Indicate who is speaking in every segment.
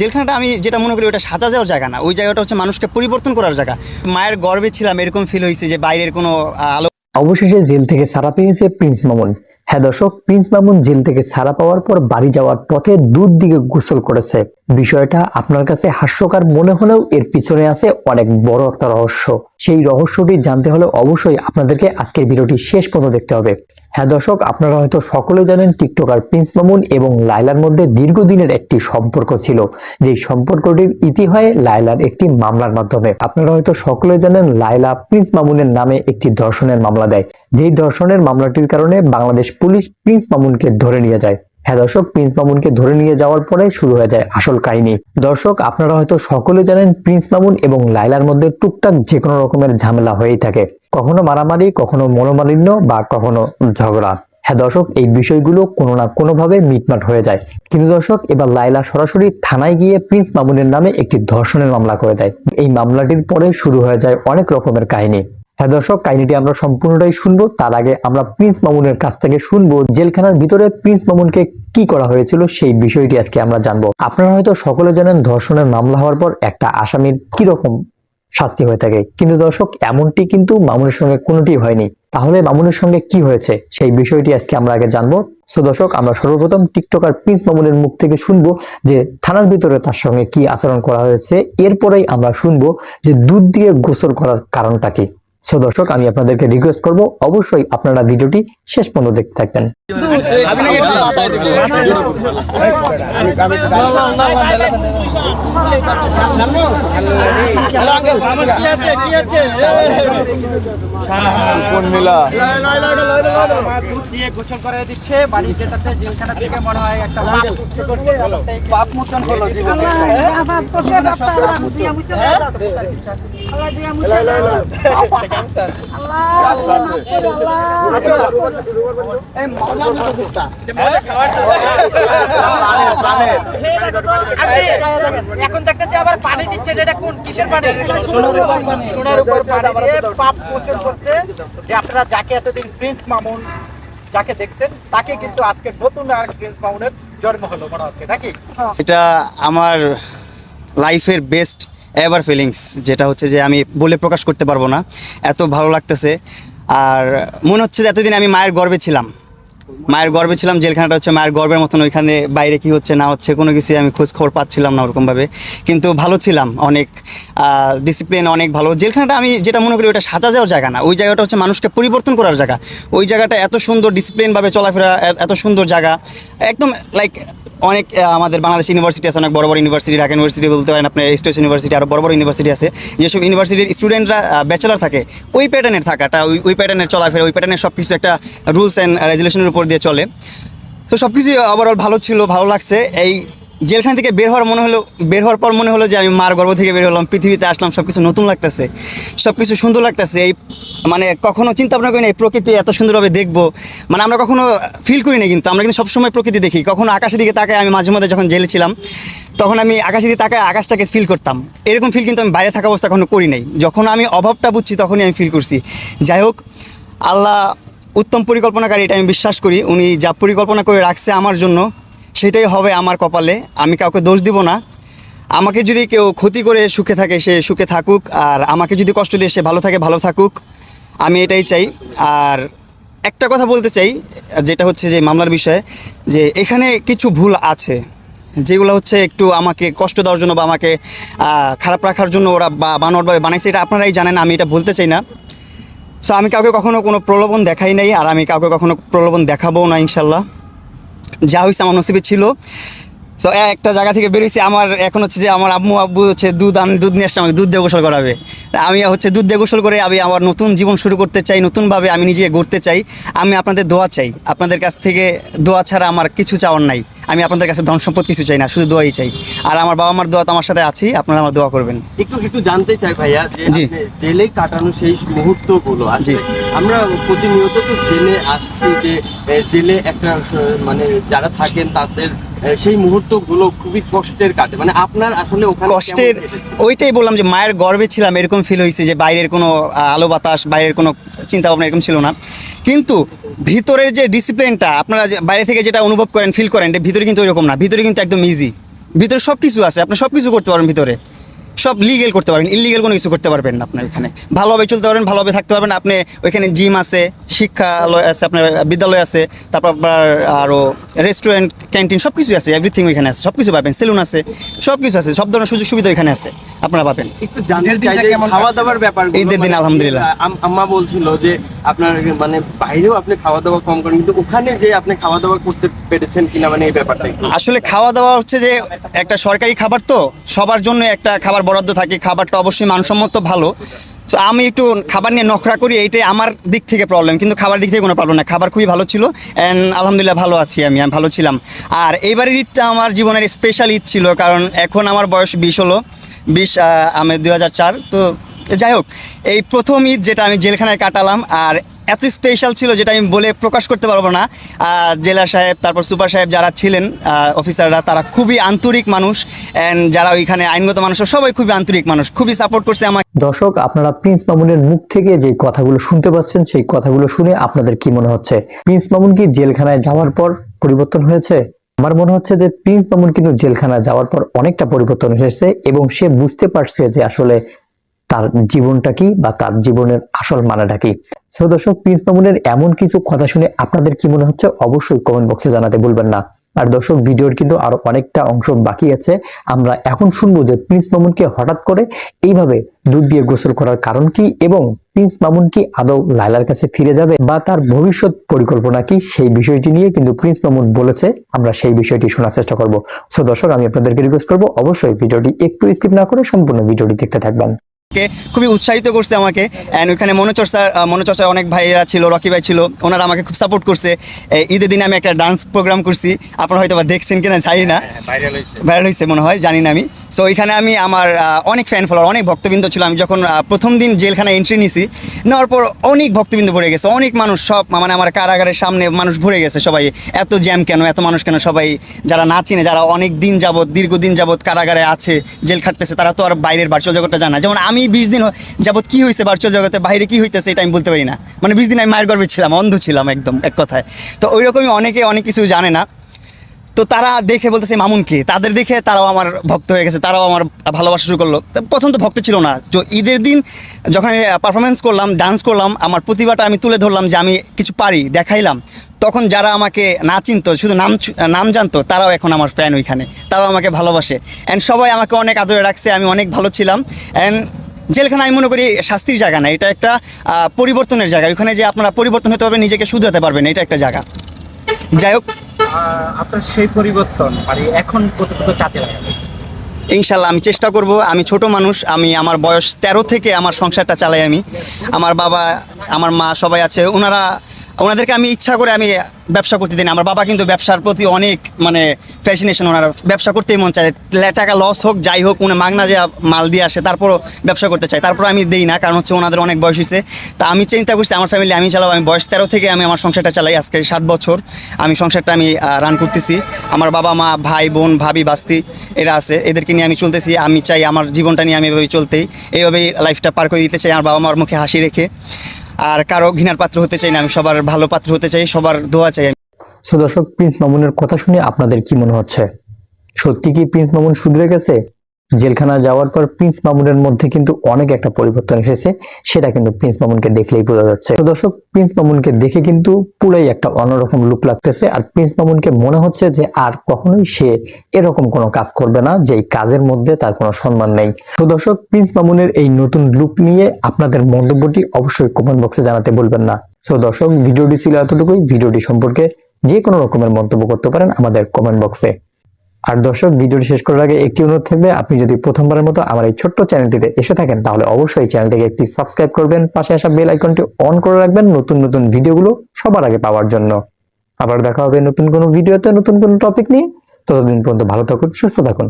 Speaker 1: জেলখানাটা আমি যেটা মনে করি ওটা সাজা যাওয়ার জায়গা না। ওই জায়গাটা হচ্ছে মানুষকে পরিবর্তন করার জায়গা। মায়ের গর্বে ছিলাম, এরকম ফিল হয়েছে যে বাইরের কোনো আলো
Speaker 2: অবশেষে জেল থেকে ছাড়া পেয়েছে প্রিন্স মামুন। হ্যাঁ দর্শক, প্রিন্স মামুন জেল থেকে ছাড়া পাওয়ার পর বাড়ি যাওয়ার পথে দূর দিকে গোসল করেছে। বিষয়টা আপনার কাছে হাস্যকর মনে হলেও এর পিছনে আছে অনেক বড় একটা রহস্য। সেই রহস্যটি জানতে হলে অবশ্যই আপনাদেরকে আজকের ভিডিওটি শেষ পর্যন্ত দেখতে হবে। হ্যাঁ দর্শক, আপনারা হয়তো সকলে জানেন টিকটকার প্রিন্স মামুন এবং লাইলার মধ্যে দীর্ঘদিনের একটি সম্পর্ক ছিল। যে সম্পর্কটির ইতি হয় লাইলার একটি মামলার মাধ্যমে। আপনারা হয়তো সকলে জানেন লাইলা প্রিন্স মামুনের নামে একটি ধর্ষণের মামলা দেয়। যেই ধর্ষণের মামলাটির কারণে বাংলাদেশ পুলিশ প্রিন্স মামুনকে ধরে নিয়ে যায়। হ্যাঁ দর্শক প্রিন্স মামুনকে ধরে নিয়ে যাওয়ার পরে শুরু হয়ে যায় আসল কাহিনী। দর্শক, আপনারা হয়তো সকলে জানেন প্রিন্স মামুন এবং লাইলার মধ্যে টুকটাক যে কোনো রকমের ঝামেলা হয়েই থাকে। কখনো মারামারি, কখনো মনোমালিন্য বা কখনো ঝগড়া। হ্যাঁ দর্শক, এই বিষয়গুলো কোনো না কোনোভাবে মিটমাট হয়ে যায়। কিন্তু দর্শক, এবার লাইলা সরাসরি থানায় গিয়ে প্রিন্স মামুনের নামে একটি ধর্ষণের মামলা করে দেয়। এই মামলাটির পরে শুরু হয়ে যায় অনেক রকমের কাহিনী। হ্যাঁ দর্শক, কাহিনীটি আমরা সম্পূর্ণটাই শুনব। তার আগে আমরা প্রিন্স মামুনের কাছ থেকে শুনব। জেলখানার ভিতরে প্রিন্স মামুনকে কি করা হয়েছিল সেই বিষয়টি আজকে আমরা জানব। আপনারা হয়তো সকলে জানেন ধর্ষণের মামলা হওয়ার পর একটা আসামির কি রকম শাস্তি হয়ে থাকে। কিন্তু দর্শক, এমনটি কিন্তু মামুনের সঙ্গে কোনোটি হয়নি। তাহলে মামুনের সঙ্গে কি হয়েছে সেই বিষয়টি আজকে আমরা আগে জানব। সো দর্শক, আমরা সর্বপ্রথম টিকটকার প্রিন্স মামুনের মুখ থেকে শুনব যে থানার ভিতরে তার সঙ্গে কি আচরণ করা হয়েছে। এরপরেই আমরা শুনব যে দুধ দিয়ে গোসল করার কারণটা কি। সো দর্শক আমি আপনাদেরকে রিকোয়েস্ট করব অবশ্যই আপনারা ভিডিওটি শেষ পর্যন্ত দেখতে থাকবেন
Speaker 3: মনে হয় একটা এখন আবার পানি দিচ্ছে কিসের পানি সোনার উপর পাপ করছে যে আপনারা যাকে এতদিন প্রিন্স মামুন যাকে দেখতেন তাকে কিন্তু আজকে নতুন আর প্রিন্স মামুনের জন্ম হলো মনে হচ্ছে নাকি
Speaker 1: এটা আমার লাইফের বেস্ট এভার ফিলিংস যেটা হচ্ছে যে আমি বলে প্রকাশ করতে পারব না। এত ভালো লাগতেছে। আর মনে হচ্ছে যে এতদিন আমি মায়ের গর্বে ছিলাম। মায়ের গর্বে ছিলাম, জেলখানাটা হচ্ছে মায়ের গর্বের মতন, ওইখানে বাইরে কি হচ্ছে, না হচ্ছে, কোনো কিছু আমি খোঁজ খবর পাচ্ছিলাম না ওরকমভাবে। কিন্তু ভালো ছিলাম অনেক ডিসিপ্লিন অনেক ভালো। জেলখানাটা আমি যেটা মনে করি ওটা সাজা যাওয়ার জায়গা না। ওই জায়গাটা হচ্ছে মানুষকে পরিবর্তন করার জায়গা। ওই জায়গাটা এত সুন্দর ডিসিপ্লিনভাবে চলাফেরা এত সুন্দর জায়গা। একদম লাইক অনেক আমাদের বাংলাদেশ ইউনিভার্সিটি আছে, অনেক বড় বড় ইউনিভার্সিটি ঢাকা ইউনিভার্সিটি বলতে পারেন, আপনার স্টেট ইউনিভার্সিটি আরও বড় বড় ইউনিভার্সিটি আছে। যেসব ইউনিভার্সিটির স্টুডেন্টরা ব্যাচেলার থাকে, ওই প্যাটার্নের থাকাটা, ওই ওই প্যাটার্নের চলাফেরা, ওই প্যাটার্নের সব কিছু একটা রুলস অ্যান্ড রেজুলেশনের উপর দিয়ে চলে। তো সব কিছুই ওভারঅল ভালো ছিল, ভালো লাগছে। এই জেলখান থেকে বের হওয়ার মনে হলো, বের হওয়ার পর মনে হলো যে আমি মার গর্ভ থেকে বের হলাম, পৃথিবীতে আসলাম সব কিছু নতুন লাগতেছে সব কিছু সুন্দর লাগতেছে, এই মানে কখনো চিন্তা ভাবনা করি না, এই প্রকৃতি এত সুন্দরভাবে দেখব মানে আমরা কখনো ফিল করি না কিন্তু, আমরা কিন্তু সবসময় প্রকৃতি দেখি, কখনো আকাশের দিকে তাকায় আমি মাঝে মধ্যে যখন জেলে ছিলাম, তখন আমি আকাশের দিকে তাকায় আকাশটাকে ফিল করতাম, এরকম ফিল কিন্তু আমি বাইরে থাকা অবস্থা কখনো করি নাই, যখন আমি অভাবটা বুঝছি তখনই আমি ফিল করছি, যাই হোক, আল্লাহ উত্তম পরিকল্পনাকারী এটা আমি বিশ্বাস করি, উনি যা পরিকল্পনা করে রাখছে আমার জন্য সেটাই হবে আমার কপালে। আমি কাউকে দোষ দিব না। আমাকে যদি কেউ ক্ষতি করে সুখে থাকে, সে সুখে থাকুক। আর আমাকে যদি কষ্ট দিয়ে সে ভালো থাকে, ভালো থাকুক। আমি এটাই চাই। আর একটা কথা বলতে চাই, যেটা হচ্ছে যে মামলার বিষয়ে, যে এখানে কিছু ভুল আছে। যেগুলো হচ্ছে একটু আমাকে কষ্ট দেওয়ার জন্য বা আমাকে খারাপ রাখার জন্য ওরা বা বানোয়ারভাবে বানাইছে, এটা আপনারাই জানেন, আমি এটা বলতে চাই না। সো আমি কাউকে কখনো কোনো প্রলোভন দেখাই নাই, আর আমি কাউকে কখনো প্রলোভন দেখাবো না, ইনশাল্লাহ। যা হয়েছে আমার নসিবে ছিল। সো একটা জায়গা থেকে বেরিয়েছি আমার এখন হচ্ছে যে আমার আম্মু আব্বু হচ্ছে দুধ আমি দুধ নিয়ে আসছে, আমাকে দুধ দিয়ে গোসল করাবে। আমি হচ্ছে দুধ দিয়ে গোসল করে আমি আমার নতুন জীবন শুরু করতে চাই, নতুনভাবে আমি নিজে গড়তে চাই। আমি আপনাদের দোয়া চাই। আপনাদের কাছ থেকে দোয়া ছাড়া আমার কিছু চাওয়ার নাই। আমি আপনাদের কাছে ধন সম্পদ কিছু চাই না শুধু দোয়াই চাই। আর আমার বাবা মার দোয়া তো আমার সাথে আছেই আপনারা আমার দোয়া করবেন।
Speaker 4: একটু একটু জানতে চাই ভাইয়া যে
Speaker 1: জি।
Speaker 4: জেলে কাটানো সেই মুহূর্তগুলো আছে আমরা প্রতিনিয়ত তো জেলে আসছি যে জেলে একটা মানে যারা থাকেন তাদের সেই মুহূর্তগুলো খুবই কষ্টের কাটে। মানে আপনার আসলে ওখানে
Speaker 1: কষ্টের ওইটাই বললাম যে মায়ের গর্বে ছিলাম এরকম ফিল হয়েছে যে বাইরের কোনো আলো বাতাস বাইরের কোনো চিন্তা ভাবনা এরকম ছিল না। কিন্তু ভিতরের যে ডিসিপ্লিনটা আপনারা যে বাইরে থেকে যেটা অনুভব করেন ফিল করেন ভিতরে কিন্তু ওইরকম না ভিতরে কিন্তু একদম ইজি ভিতরে সব কিছু আছে আপনি সব কিছু করতে পারেন ভিতরে। সব লিগেল করতে পারবেন ইলিগেল কোনো কিছু করতে পারবেন না আপনার এখানে ভালোভাবে চলতে পারবেন ভালোভাবে থাকতে পারবেন। আপনি ওইখানে জিম আছে শিক্ষালয় আছে আপনার বিদ্যালয় আছে তারপর আপনার আরও রেস্টুরেন্ট ক্যান্টিন সব কিছু আছে এভরিথিং ওইখানে আছে সব কিছু পাবেন সেলুন আছে সব কিছু আছে সব ধরনের সুযোগ সুবিধা ওইখানে আছে আপনারা পাবেন।
Speaker 3: ঈদের
Speaker 4: খাওয়া দাওয়ার ব্যাপার
Speaker 1: দিন আলহামদুলিল্লাহ।
Speaker 4: আম্মা বলছিল যে আপনার মানে বাইরেও আপনি খাওয়া দাওয়া কম করেন কিন্তু ওখানে যে আপনি খাওয়া দাওয়া করতে পেরেছেন কিনা মানে এই ব্যাপারটা
Speaker 1: আসলে খাওয়া দাওয়া হচ্ছে যে একটা সরকারি খাবার তো সবার জন্য একটা খাবার বরাদ্দ থাকে, খাবারটা অবশ্যই মানসম্মত ভালো। তো আমি একটু খাবার নিয়ে নখরা করি, এইটাই আমার দিক থেকে প্রবলেম কিন্তু খাবার দিক থেকে কোনো প্রবলেম না। খাবার খুবই ভালো ছিল অ্যান্ড আলহামদুলিল্লাহ ভালো আছি আমি আমি ভালো ছিলাম। আর এইবারের ঈদটা আমার জীবনের স্পেশাল ঈদ ছিল, কারণ এখন আমার বয়স বিশ হলো, বিশ আমি দু হাজার চার, তো যাই হোক, এই প্রথম ঈদ যেটা আমি জেলখানায় কাটালাম, আর এত স্পেশাল ছিল যেটা আমি বলে প্রকাশ করতে পারব না। জেলা সাহেব, তারপর সুপার সাহেব যারা ছিলেন অফিসাররা তারা খুবই আন্তরিক মানুষ। অ্যান্ড যারা ওইখানে আইনগত মানুষ, সবাই খুবই আন্তরিক মানুষ, খুবই সাপোর্ট করছে আমার
Speaker 2: দর্শক, আপনারা প্রিন্স মামুনের মুখ থেকে যে কথাগুলো শুনতে পাচ্ছেন, সেই কথাগুলো শুনে আপনাদের কি মনে হচ্ছে? প্রিন্স মামুন কি জেলখানায় যাওয়ার পর পরিবর্তন হয়েছে? আমার মনে হচ্ছে যে প্রিন্স মামুন কিন্তু জেলখানায় যাওয়ার পর অনেকটা পরিবর্তন এসেছে এবং সে বুঝতে পারছে যে আসলে তার জীবনটা কি বা তার জীবনের আসল মানেটা কি? সো দর্শক, প্রিন্স মামুনের এমন কিছু কথা শুনে আপনাদের কি মনে হচ্ছে? অবশ্যই কমেন্ট বক্সে জানাতে ভুলবেন না। আর দর্শক, ভিডিওর কিন্তু আরও অনেকটা অংশ বাকি আছে। আমরা এখন শুনব যে প্রিন্স মামুনকে হঠাৎ করে এইভাবে দুধ দিয়ে গোসল করার কারণ কি এবং প্রিন্স মামুন কি আদৌ লাইলার কাছে ফিরে যাবে বা তার ভবিষ্যৎ পরিকল্পনা কি? সেই বিষয়টি নিয়ে কিন্তু প্রিন্স মামুন বলেছে। আমরা সেই বিষয়টি শোনার চেষ্টা করব। সো দর্শক, আমি আপনাদেরকে রিকোয়েস্ট করব, অবশ্যই ভিডিওটি একটু স্কিপ না করে সম্পূর্ণ ভিডিওটি দেখতে থাকবেন।
Speaker 1: খুবই উৎসাহিত করছে আমাকে। অ্যান্ড ওইখানে মনোচর্চার মনোচর্চার অনেক ভাইয়েরা ছিল রকি ভাই ছিল ওনারা আমাকে খুব সাপোর্ট করছে। ঈদের দিনে আমি একটা ডান্স প্রোগ্রাম করছি। আপনারা হয়তো বা দেখছেন কিনা জানি না। ভাইরাল হয়েছে। মনে হয় জানি না আমি। সো ওইখানে আমি আমার অনেক ফ্যান ফলোয়ার অনেক ভক্তবৃন্দ ছিল। আমি যখন প্রথম দিন জেলখানায় এন্ট্রি নিছি নেওয়ার পর অনেক ভক্তবৃন্দ ভরে গেছে অনেক মানুষ সব মানে আমার কারাগারের সামনে মানুষ ভরে গেছে সবাই। এত জ্যাম কেন এত মানুষ কেন সবাই যারা না চিনে যারা অনেক দিন যাবত দীর্ঘদিন যাবত কারাগারে আছে জেল খাটতেছে তারা তো আর বাইরের ভার্চুয়াল জগৎটা জানা যেমন আমি বিশ দিন যাবত কি হয়েছে ভার্চুয়াল জগতে? বাইরে কী হইতেছে এটা আমি বলতে পারি না। মানে বিশ দিন আমি মায়ের গর্বে ছিলাম, অন্ধ ছিলাম একদম, এক কথায়। তো ওই রকমই অনেকে অনেক কিছু জানে না। তো তারা দেখে বলতেছে মামুনকে তাদের দেখে তারাও আমার ভক্ত হয়ে গেছে, তারাও আমার ভালোবাসা শুরু করল। প্রথম তো ভক্ত ছিল না। তো ঈদের দিন যখন আমি পারফরমেন্স করলাম ডান্স করলাম, আমার প্রতিভাটা আমি তুলে ধরলাম যে আমি কিছু পারি, দেখাইলাম। তখন যারা আমাকে না চিনতো, শুধু নাম নাম জানতো, তারাও এখন আমার ফ্যান ওইখানে। তারাও আমাকে ভালোবাসে। অ্যান্ড সবাই আমাকে অনেক আদরে রাখছে, আমি অনেক ভালো ছিলাম। অ্যান্ড জেলখানা আমি মনে করি শাস্তির জায়গা না এটা একটা পরিবর্তনের জায়গা। ওইখানে যে আপনারা পরিবর্তন হতে পারবেন নিজেকে শুধরাতে পারবেন এটা একটা জায়গা। যাই হোক।
Speaker 3: আপনার সেই পরিবর্তন মানে এখন কতটুকু কাজে লাগাবে
Speaker 1: ইনশাল্লাহ আমি চেষ্টা করব আমি ছোট মানুষ আমি আমার বয়স তেরো থেকে আমার সংসারটা চালাই আমি। আমার বাবা আমার মা সবাই আছে ওনারা ওনাদেরকে আমি ইচ্ছা করে আমি ব্যবসা করতে দিই না। আমার বাবা কিন্তু ব্যবসার প্রতি অনেক মানে ফ্যাসিনেশন ওনার ব্যবসা করতেই মন চায়। টাকা লস হোক, যাই হোক, উনি মাগনা যে মাল দিয়ে আসে, তারপরও ব্যবসা করতে চাই তারপর আমি দিই না, কারণ হচ্ছে ওনাদের অনেক বয়স হয়েছে তা আমি চিন্তা করছি, আমার ফ্যামিলি আমি চালাবো। আমি বয়স তেরো থেকে আমি আমার সংসারটা চালাই, আজকে সাত বছর। আমি সংসারটা আমি রান করতেছি। আমার বাবা মা, ভাই, বোন, ভাবি, বাস্তি, এরা আছে। এদেরকে নিয়ে আমি চলতেছি। আমি চাই আমার জীবনটা নিয়ে আমি এভাবেই চলতেই। এইভাবেই লাইফটা পার করে দিতে চাই। আমার বাবা মার মুখে হাসি রেখে। আর কারও ঘৃণার পাত্র হতে চাই না, আমি সবার ভালো পাত্র হতে চাই, সবার দোয়া চাই।
Speaker 2: সো দর্শক, প্রিন্স মামুনের কথা শুনে আপনাদের কি মনে হচ্ছে সত্যি কি প্রিন্স মামুন শুধরে গেছে জেলখানা যাওয়ার পর প্রিন্স মামুনের মধ্যে কিন্তু অনেক একটা পরিবর্তন এসেছে, সেটা কিন্তু প্রিন্স মামুনকে দেখলেই বোঝা যাচ্ছে। তো দর্শক, প্রিন্স মামুনকে দেখে কিন্তু পুরাই একটা অন্যরকম লুক লাগতেছে, আর প্রিন্স মামুনকে মনে হচ্ছে যে আর কখনোই সে এরকম কোনো কাজ করবে না, যেই কাজের মধ্যে তার কোনো সম্মান নেই। তো দর্শক, প্রিন্স মামুনের এই নতুন লুক নিয়ে আপনাদের মন্তব্যটি অবশ্যই কমেন্ট বক্সে জানাতে বলবেন না। সো দর্শক, ভিডিওটি ছিল এতটুকুই। ভিডিওটি সম্পর্কে যে কোনো রকমের মন্তব্য করতে পারেন আমাদের কমেন্ট বক্সে আর দর্শক, ভিডিওটি শেষ করার আগে একটি অনুরোধ থাকবে, আপনি যদি প্রথমবারের মতো আমার এই ছোট্ট চ্যানেলটিতে এসে থাকেন, তাহলে অবশ্যই চ্যানেলটিকে একটি সাবস্ক্রাইব করবেন, পাশে আসা বেল আইকনটি অন করে রাখবেন নতুন নতুন ভিডিওগুলো সবার আগে পাওয়ার জন্য। আবার দেখা হবে নতুন কোনো ভিডিওতে নতুন কোনো টপিক নিয়ে। ততদিন পর্যন্ত ভালো থাকুন, সুস্থ থাকুন।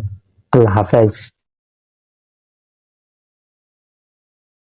Speaker 2: আল্লাহ হাফেজ।